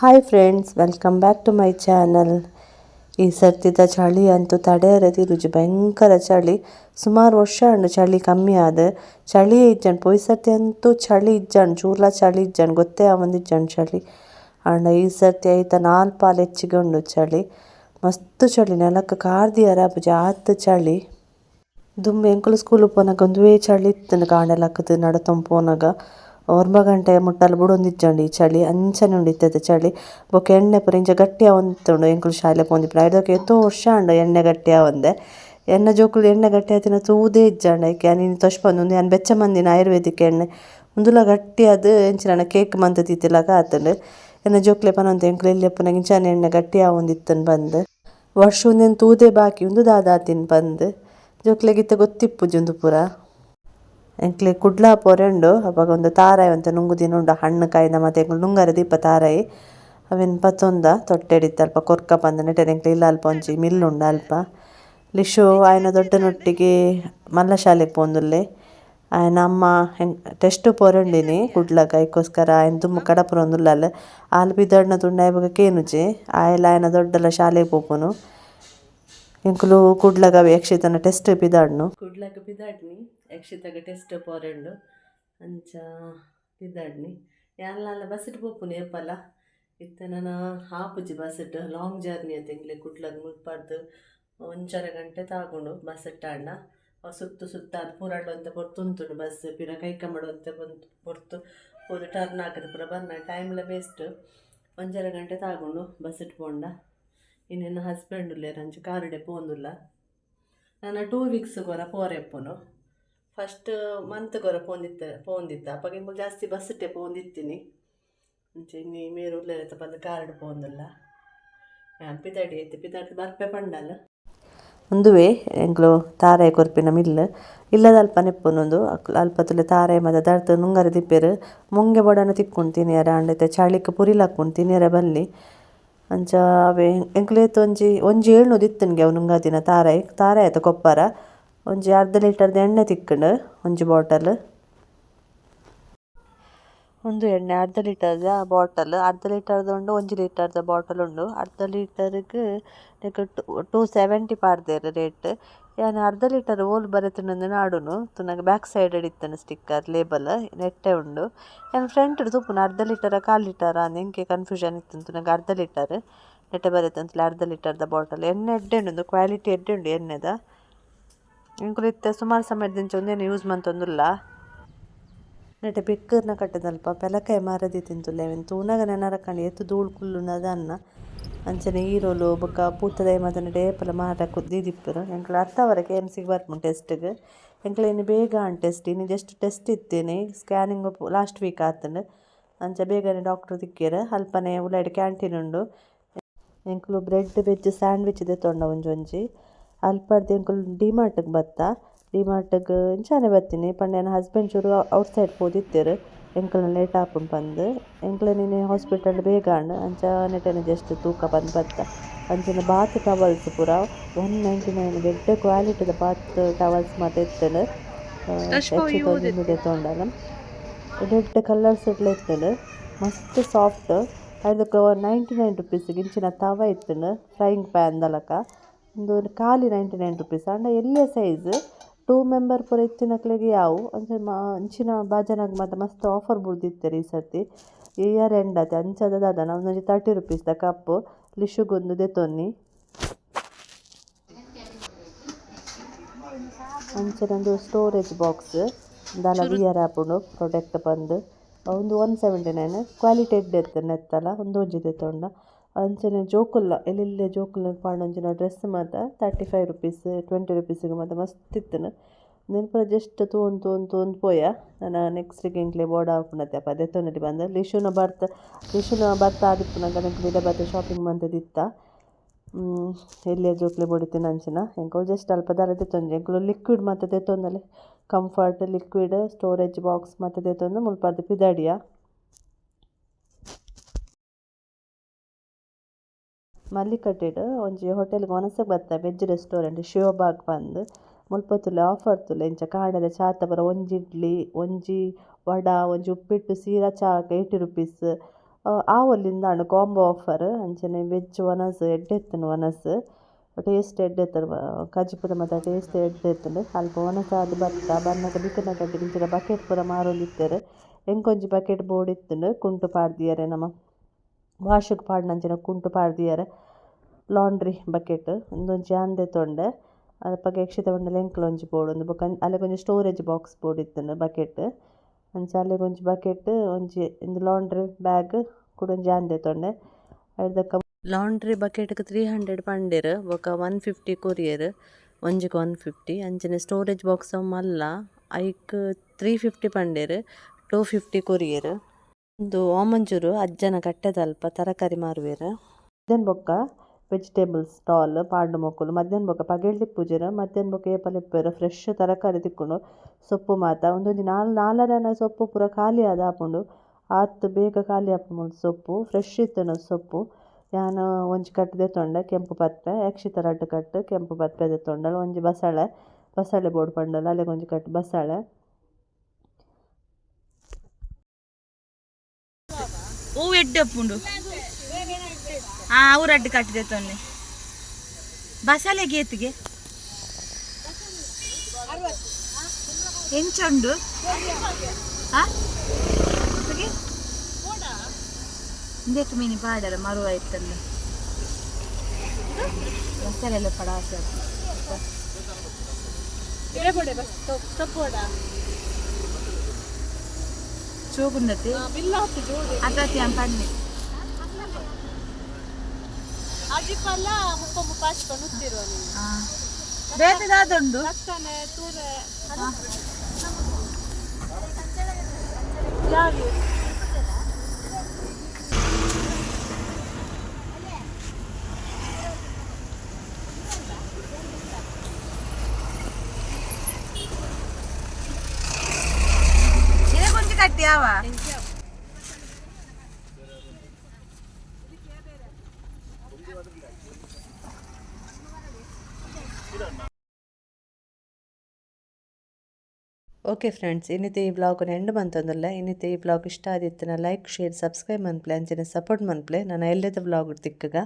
Hi friends welcome back to my channel ಈ ಸರ್ತಿದ್ದ ಚಳಿ ಅಂತೂ ತಡೆಯರದಿ ರುಜಿ ಭಯಂಕರ ಚಳಿ. ಸುಮಾರು ವರ್ಷ ಉಂಡು ಚಳಿ ಕಮ್ಮಿ ಆದ. ಚಳಿ ಇಜ್ಜಣ್ಣ ಪೊಯ್ ಸರ್ತಿ ಅಂತೂ ಚಳಿ ಇಜ್ಜಣ್ಣ ಚೂರ್ಲ ಚಳಿ ಇಜ್ಜಣ್ಣ ಗೊತ್ತೇ ಆವಂದಿಜ್ಜಂಡ್ ಚಳಿ. ಆಂಡ ಈ ಸರ್ತಿ ಐತ ನಾಲ್ ಪಾಲು ಹೆಚ್ಚಿಗೆ ಉಂಡು ಚಳಿ. ಮಸ್ತ್ ಚಳಿ, ನೆಲಕ್ಕೆ ಕಾರ್ದಿ ಅರ ಜಾತ್ ಚಳಿ. ದುಂಬು ಎಂಕುಲು ಸ್ಕೂಲ್ ಪೋನಾಗ ಒಂದುವೇ ಚಳಿ ಇತ್ತು ಕಾಂಡೆಲಕುದು ನಡತೊಂದು ಪೋನಾಗ ಒರ್ಮ ಗಂಟೆ ಮುಟ್ಟಲು ಬುಡೊಂದಿಜ್ಜಂಡು ಈ ಚಳಿ ಅಂಚನೆ ಉಂಡು ಇತ್ತೆದ ಚಳಿ. ಬೊಕ ಎಣ್ಣೆ ಪುರ, ಇಂಚ ಗಟ್ಟಿ ಒಂದು ಎಂಕುಲು ಶಾಲೆ ಪೋಂದಿಪ್ಪುನ ಐದಕ್ಕ್ ಎತ್ತೋ ವರ್ಷ ಉಂಡು ಎಣ್ಣೆ ಗಟ್ಟಿ ಆವೊಂದೆ ಎಣ್ಣೆ ಜೋಕುಲು ಎಣ್ಣೆ ಗಟ್ಟಿ ಆತಿನ ತೂದೇ ಇಜ್ಜಂಡ. ಐಕೆ ನೀನು ತೊಷ್ಪಂದು ಉಂದು ಯಾನ್ ಬೆಚ್ಚ ಮಂದಿನ ಆಯುರ್ವೇದಿಕ್ ಎಣ್ಣೆ. ಉಂದುಲ ಗಟ್ಟಿ ಅದು ಎಂಚಿನ ಕೇಕ್ ಮಂತ್ ದೀತಿಲಕ ಆತುಂಡು ಎಣ್ಣೆ ಜೋಕ್ಲೆ ಪನೊಂತೆ ಎಂಕುಲು ಎಲ್ಯ ಇಪ್ಪುನಗ ಇಂಚಾನೆ ಎಣ್ಣೆ ಗಟ್ಟಿ ಆವೊಂದಿತ್ತನ್ ಪಂದ್ ವರ್ಷ ಒಂದೇನು ತೂದೆ ಬಾಕಿ ಉಂದು ದಾದ ಆತಿನ್ ಪಂದ್ ಜೋಕ್ಲೆಗ್ ಇತ್ತೆ ಗೊತ್ತಿಪ್ಪುಜಿ ಉಂದು ಪೂರ. ಎಂಕ್ಲೆ ಕುಡ್ಲ ಪೊರೆ ಉಂಡು ಒಂದು ತಾರಾಯಿ ಅಂತ ನುಂಗುದಿನ ಉಂಡು, ಹಣ್ಣು ಕಾಯ್ದ ಮತ್ತೆ ನುಂಗರೆ ದೀಪ ತಾರಾಯಿ. ಅವೆನ್ ಪತ್ತೊಂದ ತೊಟ್ಟೆಡಿತ್ತ ಅಲ್ಪ ಕೊರ್ಕ ಪಂದ್ ನೆಟೆ ಎಂಕ್ಲೆ ಇಲ್ಲ ಅಲ್ಪ ಒಂಜಿ ಮಿಲ್ಲ್ ಉಂಡು ಅಲ್ಪ. ಲಿಶು ಆಯನ ದೊಡ್ಡನೊಟ್ಟಿಗೆ ಮಲ್ಲ ಶಾಲೆಗ್ ಪೋಂದುಲ್ಲೆ. ಆಯನ ಅಮ್ಮ ಟೆಸ್ಟ್ ಪೊರೆ ಕುಡ್ಲ ಕುಡ್ಲಕ ಐಕೋಸ್ಕರ ಆಯ್ನ ದುಂಬು ಕಡಪುರ ಒಂದುಲ್ಲಲ್ ಆಲ್ ಪಿದಡ್ನ ತುಂಡ ಇವಾಗ ಕೇನುಜಿ ಆಯಲ ಆಯನ ದೊಡ್ಡಲ ಶಾಲೆಗ್ ಪೋಪುನು. ಎಂಕುಲು ಕುಡ್ಲಗ ಯಕ್ಷಿತನ ಟೆಸ್ಟ್ ಪಿದಾಡ್ನು ಕುಡ್ಲಗ ಪಿದಾಡ್ನಿ ಯಕ್ಷಿತಗ ಟೆಸ್ಟ್ ಪೋರೆಂಡು ಅಂಚ ಪಿದಾಡ್ನಿ ಯಾನ್ಲ ಬಸ್ಸಿಟ್ ಪೋಪುನು ಏಪಲ ಇತ್ತೆ ನನ ಬಸ್ ಬಸ್ಸಿಟ್ ಲಾಂಗ್ ಜರ್ನಿ ಅತೆ ಎಂಕ್ಲೆ ಕುಡ್ಲಗ್ ಮುಲ್ಪರ್ದ್ ಒಂಜರ ಗಂಟೆ ತಾಗುಂಡು ಬಸ್ ಅವು ಸುತ್ತು ಸುತ್ತ ಅದು ಪೂರಾಡ್ಲ ಒಂತೆ ಪೊರ್ತು ಬಸ್ ಪಿರ ಕೈಕಮ್ಮಡ ಒಂತೆ ಪೊಂತ್ ಪೊರ್ತು ಪೋದು ಟರ್ನ್ ಆತುದು ಪೂರ ಬರ್ನ ಟೈಮ್ಲ ಬೇಸ್ಟ್ ಒಂಜರ ಗಂಟೆ ತಾಗುಂಡು ಬಸ್ ಪೋಂಡ. ಇನ್ನೇನು ಹಸ್ಬೆಂಡ್ ಉಲ್ಲೆರ್ ಅಂಚ ಕಾರುಡೆ ಪೋಂದುಲ್ಲ. ನಾನು ಟೂ ವೀಕ್ಸ್ ಗೊರ ಪೋರೆಪ್ಪುನು. ಫಸ್ಟ್ ಮಂತ್ ಗೊರ ಪೋಂದಿತ್ತ ಪೋಂದಿತ್ತ ಅಪ್ಪಗೆ ಎಂಕುಲು ಜಾಸ್ತಿ ಇಟ್ಟೆ ಪೋಂದಿತ್ತೀನಿ ಮುಂಚೆ ಇನ್ನಿ ಮೇರು ಉಲ್ಲೆರ್ ಪಂದ್ ಕಾರುಡು ಪೋಂದುಲ್ಲ ಪಿದಡಿ ಐತೆ ಪಿದಡ್ದ್ ಬರ್ಪೆ ಪಂಡಲ ಉಂದುವೆ ಎಂಕ್ಲು ತಾರಾಯಿ ಕೊರ್ಪಿನ ಮಿಲ್ಲ್ ಇಲ್ಲದ ಅಲ್ಪ ನೆಪ್ಪುನೊಂದು ಅಲ್ಪ ತಾರೆ ತಾರಾಯಿ ದರ್ತ ನುಂಗರ ದಿಪ್ಪೆರ್ ಬೊಡನ ತಿಕ್ಕೊಂಡು ತಿನಿಯರೆ ಇತ್ತೆ ಚಳಿಕ್ ಪುರಿಲಕುಂಡು ತಿನಿಯರೆ ಬಲ್ಲಿ. ಅಂಚ ಅವೆ ಎಂಕ್ಲೇತು ಒಂಜಿ ಒಂಜಿ ಏಳ್ನೂರು ದಿತ್ತುಂಡು ಅವು ನುಂಗಾದಿನ ತಾರೆ. ತಾರೆ ಆಯ್ತು ಕೊಪ್ಪರ. ಒಂಜಿ ಅರ್ಧ ಲೀಟರ್ದ ಎಣ್ಣೆ ತಿಕ್ಕುಂಡು ಒಂಜಿ ಬಾಟಲ್. ಒಂದು ಎಣ್ಣೆ, ಅರ್ಧ ಲೀಟರ್ದ ಬಾಟಲ್. ಅರ್ಧ ಲೀಟರ್ದ ಉಂಡು, ಒಂಜಿ ಲೀಟರ್ದ ಬಾಟಲ್ ಉಂಡು. ಅರ್ಧ ಲೀಟರ್ಗ್ ನೆಕ್ ಟೂ ಸೆವೆಂಟಿ ಪಾಡ್ದೆರ್ ರೇಟ್. ಯಾನ್ ಅರ್ಧ ಲೀಟರ್ ಓಲ್ ಬರೆತಿಂಡಂದು ನಾಡುನು ತೂನಗ ಬ್ಯಾಕ್ ಸೈಡ್ ಇತ್ತ್ಂಡು ಸ್ಟಿಕ್ಕರ್, ಲೇಬಲ್, ನೆಟ್ಟೆ ಉಂಡು. ಯಾನ್ ಫ್ರಂಟ್ ತೂಪುನು ಅರ್ಧ ಲೀಟರ, ಕಾಲು ಲೀಟರ ಅಂದ್ ಎಂಕೆ ಕನ್ಫ್ಯೂಷನ್ ಇತ್ತು ತೂನಗ ಅರ್ಧ ಲೀಟರ್. ನೆಟ್ಟೆ ಬರೆತಂತಲೇ ಅರ್ಧ ಲೀಟರ್ದ ಬಾಟಲ್. ಎಣ್ಣೆ ಎಡ್ಡೆ ಉಂಡು ಕ್ವಾಲಿಟಿ ಎಡ್ಡೆ ಉಂಡು ಎಣ್ಣೆದ. ಇತ್ತೆ. ಸುಮಾರು ಸಮಯದಿಂದ ಒಂದೇನು ಯೂಸ್ ಮಂತೊಂದುಲ್ಲ ನೆಟೆ ಬೆಕ್ಕರ್ನ ಕಟ್ಟದಲ್ಪ ಪೆಲಕಾಯಿ ಮಾರದಿ ತಿಂತುಲ್ಲೇವೆನ್ ತೂನಾಗ ತೂನಗ ಕಂಡು ಎತ್ತು ಧೂಳು ಕುಲ್ಲು ದಾನ್ನ ಅಂಚನೆ ಈರೋಲು ಬೊಕ ಪೂತದ ಮಾತ ನೆಟೆ ಏಪಲ ಮಾರ ಕುದ್ದಿದ್ದಿಪ್ಪರು ಎಂಕ್ಲೆ ಅತ್ತವರ ಕೆ ಎಂ ಸಿ ಗ್ ಬರ್ಪುನು ಟೆಸ್ಟ್ ಗ್. ಎಂಕ್ಲೆ ಇನ್ನು ಬೇಗ ಆನ್ ಟೆಸ್ಟ್ ಇನ್ನು ಜಸ್ಟ್ ಟೆಸ್ಟ್ ಇತ್ತೇನೆ. ಸ್ಕ್ಯಾನಿಂಗ್ ಲಾಸ್ಟ್ ವೀಕ್ ಆತುಂಡು ಅಂಚ ಬೇಗನೆ ಡಾಕ್ಟರ್ ತಿಕ್ಕೆರ್ ಅಲ್ಪನೆ ಉಳ್ಳಾಡಿ ಕ್ಯಾಂಟೀನ್ ಉಂಡು. ಎಂಕುಲು ಬ್ರೆಡ್ ವೆಜ್ ಸ್ಯಾಂಡ್ವಿಚ್ ದೆತೊಂಡ ಒಂಜೊಂಜಿ ಅಲ್ಪಡ್ದ್ ಎಂಕುಲು ಡಿಮಾರ್ಟ್ ಗ್ ಬತ್ತ? ಡಿಮಾರ್ಟ್ ಗ್ ಇಂಚಾನೆ ಬತ್ತಿನಿ. ಪಂಡ ಎನ್ನ ಹಸ್ಬೆಂಡ್ ಚೂರು ಔಟ್ ಸೈಡ್ ಪೋದಿತ್ತೆರ್ ಎಂಕಲ್ನ ಲೇಟ್ ಆಪುಂಡು ಪಂದ್ ಎಂಕುಲು ನಿನ್ನೆ ಹಾಸ್ಪಿಟಲ್ ಬೇಗ ಆಂಡ್ ಅಂಚ ನೆಟನೆ ಜಸ್ಟ್ ತೂಕ ಬಂದು ಬತ್ತ? ಅಂಚಿನ ಬಾತ್ ಟವಲ್ಸ್ ಪೂರ ಒನ್ ನೈಂಟಿ ನೈನ್ ಎಡ್ಡೆ ಕ್ವಾಲಿಟಿದ ಬಾತ್ ಟವಲ್ಸ್ ಮತ್ತೆ ಎತ್ತುಂಡು ದೆತೊಂಡಲ ಎಡ್ಡೆಡ್ಡೆ ಕಲರ್ಸ್ ಇಟ್ಲೆ ಎತ್ತುಂಡು ಮಸ್ತ್ ಸಾಫ್ಟ್ ಅದಕ್ಕೆ ನೈಂಟಿ ನೈನ್ ರುಪೀಸ್ ಇಂಚಿನ ತವ ಇತ್ತುಂಡು ಫ್ರೈಯಿಂಗ್ ಪ್ಯಾನ್ ದ ಉಂದು ಖಾಲಿ ನೈಂಟಿ ನೈನ್ ರುಪೀಸ್ ಆಂಡ ಎಲ್ಲೇ ಸೈಜ್ ಟೂ ಮೆಂಬರ್ ಪೂರ ಇತ್ತಿನಕ್ಲೆಗ್ ಯಾವು? ಅಂದರೆ ಮಾ ಅಂಚಿನ ಬಾಜನಾಗ ಮಾತ ಮಸ್ತ್ ಆಫರ್ ಬುಡ್ದಿತ್ತೆರ್ ಈ ಸರ್ತಿ. ಇಯರ್ ಎಂಡ್ ಅತೆ ಅಂಚದ ದಾದನ ಉಂದೊಂಜಿ ತರ್ಟಿ ರುಪೀಸ್ ದ ಕಪ್ ಲಿಶುಗೊಂದು ದೆತೊನ್ನಿ ಅಂಚಿನೊಂದು ಸ್ಟೋರೇಜ್ ಬಾಕ್ಸ್ ದಾಲ ವಿಯರ್ ಆಪುಂಡು ಪ್ರಾಡಕ್ಟ್ ಬಂದು. ಒಂದು ಒನ್ ಸೆವೆಂಟಿ ನೈನ್ ಕ್ವಾಲಿಟಿ ಎಡ್ಡೆ ಒಂದು ನೆತ್ತಲ ಉಂದೊಂಜಿ ದೆತೊಂಡ ಅಂಚನೆ ಜೋಕುಲ್ಲ ಎಲ್ಲೆಲ್ಲ ಜೋಕುಲ್ನ ಪಾಡೊಂಜಿನ ಡ್ರೆಸ್ ಮಾತ thirty five rupees twenty rupees ಗ್ ಮಾತ ಮಸ್ತ್ ಇತ್ತು ನೆನಪು ಜಸ್ಟ್ ತೂವೊಂದು ತೂವೊಂದು ತೂವೊಂದು ಪೋಯ. ನಾನು ನೆಕ್ಸ್ಟ್ ಎಂಕ್ಲೆ ಬೋಡ ಅಪ್ಪ ಅಪ್ಪ ತೊಂದರೆ ಬಂದ. ಲಿಶುನ ಬರ್ತ ಲಿಶುನ ಬರ್ತ್ ನಂಗೆ. ನನಗೆ ಬಿಡ ಬರ್ತ ಶಾಪಿಂಗ್ ಮಂತ್ ಎಲ್ಲಿಯ ಜೋಕ್ಲೆ ಬೋಡಿತ್ತೆ ನಂಚಿನ ಎಂಕುಲು ಜಸ್ಟ್ ಅಲ್ಪ ದಾಲ ತೊಂದರೆ ಎಂಕುಲು ಲಿಕ್ವಿಡ್ ಮಾತ ತೊಂದಲೆ ಕಂಫರ್ಟ್ ಲಿಕ್ವಿಡ್ ಸ್ಟೋರೇಜ್ ಬಾಕ್ಸ್ ಮಾತ ದೆತೊಂದು ಮುಲ್ಪಾರ್ದು ಪಿದಡಿಯ. ಮಲ್ಲಿಕಟ್ಟೆಡ್ ಒಂಜಿ ಹೋಟೆಲ್ ಗ್ ವನಸಗ್ ಬತ್ತ ವೆಜ್ ರೆಸ್ಟೋರೆಂಟ್ ಶಿವಬಾಗ್ ಪಂದ್ ಮುಲ್ಪ ತುಲೆ ಆಫರ್ ತುಲೆ ಇಂಚ ಕಾಂಡೆದ ಚಾತ ಪೂರ ಒಂಜಿ ಇಡ್ಲಿ, ಒಂಜಿ ವಡ, ಒಂಜಿ ಉಪ್ಪಿಟ್ಟು, ಸೀರಾ ಚಾಕ್ ಏಯ್ಟಿ ರುಪೀಸ್ ಆ ಒಲ್ಲಿಂದ ಕಾಂಬೋ ಆಫರ್ ಅಂಚನೆ ವೆಜ್ ಒನಸ್ ಎಡ್ಡೆತ್ತುಂಡು ಒನಸ್ ಟೇಸ್ಟ್ ಎಡ್ಡೆತ್ತರು ಕಜ್ಜಿ ಪೂರ ಮಾತ ಟೇಸ್ಟ್ ಎಡ್ಡೆತ್ತುಂಡು ಅಲ್ಪ ವನಸ ಆದ್ ಬತ್ತ ಬನ್ನಗ ಬಿತ್ತನ ಕಡ್ಡಿ ಇಂಚಿನ ಬಕೆಟ್ ಪೂರ ಮಾರೊಂದಿತ್ತೆರ್ ಎಂಕೊಂಜಿ ಬಕೆಟ್ ಬೋರ್ಡ್ ಇತ್ತು ಕುಂಟು ಪಾಡ್ದಿಯರೆ ನಮ. ವಾಶುಗ್ ಪಾಡ್ನಂಚಿನ ಕುಂಟು ಪಾಡ್ದಿಯರೆ ಲಾಂಡ್ರಿ ಬಕೆಟ್ ಉಂದೊಂಜಿ ಅಂದೆ ತೊಂಡೆ ಅಲ್ಪಗೆ ಯಕ್ಷಿತ ಪಂಡಲ ಎಂಕ್ಲ ಒಂಜಿ ಬೋಡ್ ಉಂದು ಬೊಕ ಅಲೆಗ್ ಒಂಜಿ ಸ್ಟೋರೇಜ್ ಬಾಕ್ಸ್ ಬೋಡ್ ಇತ್ತು ಬಕೆಟ್. ಅಂಚ ಅಲೆಗ್ ಒಂಜಿ ಬಕೆಟ್, ಒಂಜಿ ಉಂದು ಲಾಂಡ್ರಿ ಬ್ಯಾಗ್ ಕುಡೊಂಜಿ ಅಂದೆ ತೊಂಡೆ. ಐರ್ದಕ್ಕ ಲಾಂಡ್ರಿ ಬಕೆಟ್ಗ್ ತ್ರೀ ಹಂಡ್ರೆಡ್ ಪಂಡೆರ್, ಬೊಕ ಒನ್ ಫಿಫ್ಟಿ ಕೊರಿಯರ್ ಒಂಜಿಗೆ ಒನ್ ಫಿಫ್ಟಿ. ಅಂಚನೆ ಸ್ಟೋರೇಜ್ ಬಾಕ್ಸ್ ಮಲ್ಲ, ಐಕ್ ತ್ರೀ ಫಿಫ್ಟಿ ಪಂಡೆರ್, ಟೂ ಫಿಫ್ಟಿ ಕೊರಿಯರ್. ಉಂದು ಓಮಂಜೂರು ಅಜ್ಜನ ಕಟ್ಟೆದ ಅಲ್ಪ ತರಕಾರಿ ಮಾರುವೆರ್, ಮಧ್ಯಾಹ್ನ ಬೊಕ್ಕ ವೆಜಿಟೇಬಲ್ ಸ್ಟಾಲ್ ಪಾಂಡು ಮೊಕ್ಕುಲು ಮಧ್ಯಾಹ್ನ ಬೊಕ್ಕ ಪಗೆಲ್ ಪೂಜೆರ, ಮಧ್ಯಾಹ್ನ ಬೊಕ್ಕ ಏಪಲ ಇಪ್ಪುವೆರ್ ಫ್ರೆಶ್ ತರಕಾರಿ ತಿಕ್ಕುಂಡು, ಸೊಪ್ಪು ಮಾತ ಉಂದೊಂಜಿ ನಾಲ್ ನಾಲರೆನ ಸೊಪ್ಪು ಪೂರ ಖಾಲಿ ಆದ ಆಪುಂಡು, ಆತ್ ಬೇಗ ಖಾಲಿ ಆಪುಂಡು ಸೊಪ್ಪು ಫ್ರೆಶ್ ಇತ್ತನ ಸೊಪ್ಪು, ಯಾನ್ ಒಂಜಿ ಕಟ್ ತೊಂಡ ಕೆಂಪು ಪತ್ರೆ, ಯಕ್ಷಿತ ರಡ್ಡ್ ಕಟ್, ಕೆಂಪು ಪತ್ರೆದ ದೆತೊಂಡಲ್ ಒಂಜಿ ಬಸಳೆ ಬಸಳೆ ಬೋಡು ಪಂಡಲ ಅಲೆಗ್ ಒಂಜಿ ಕಟ್ ಬಸಳೆ. ಹೂವು ಎಡ್ಡೆ ಉಪ್ಪುಂಡು ಆ ಅವು ರಡ್ಡು ಕಟ್ಟಿದೆ ತೊನ್ನೆ. ಬಸಳೆ ಗೇತಿಗೆ? ಎಂಚುಂಡು? ಆ? ಎತ್ತಗೆ? ಇಂದೆತ್ತು ಮೀನಿ ಸೊಪ್ಪು ಮರುವ ಪಡಾಸ ಚೋಗುಂಡತಿ ಅದಾತಿ ಅಂತ ಪನ್ನಿ ಅಜಿಪಲ್ಲ ಮುಪ್ಪ ಮುಪ್ಪಾಚ್ ಬನ್ನುತ್ತಿರುವ ಬೇತದಾದುಂಡು ತಾನೆ ತೂರೆ ಇದೇ ಕೊಂಚ ಕಟ್ಟಿ ಯಾವ ಓಕೆ ಫ್ರೆಂಡ್ಸ್ ಇನ್ನಿತ್ತೆ ಈ ವ್ಲಾಗ್ನ ಎಂಡ್ ಬಂತಂದಲ್ಲ ಇನ್ನಿತ್ತೆ ಈ ಬ್ಲಾಗ್ ಇಷ್ಟ ಆದಿತ್ತಿನ ಲೈಕ್ ಶೇರ್ ಸಬ್ಸ್ಕ್ರೈಬ್ ಮನ್ಪ್ಲೆ ಅಂಚನೆ ಸಪೋರ್ಟ್ ಮನ್ಪ್ಲೆ ನಾನು ಎಲ್ಲದ ಬ್ಲಾಗ್ ತಿಕ್ಕಗ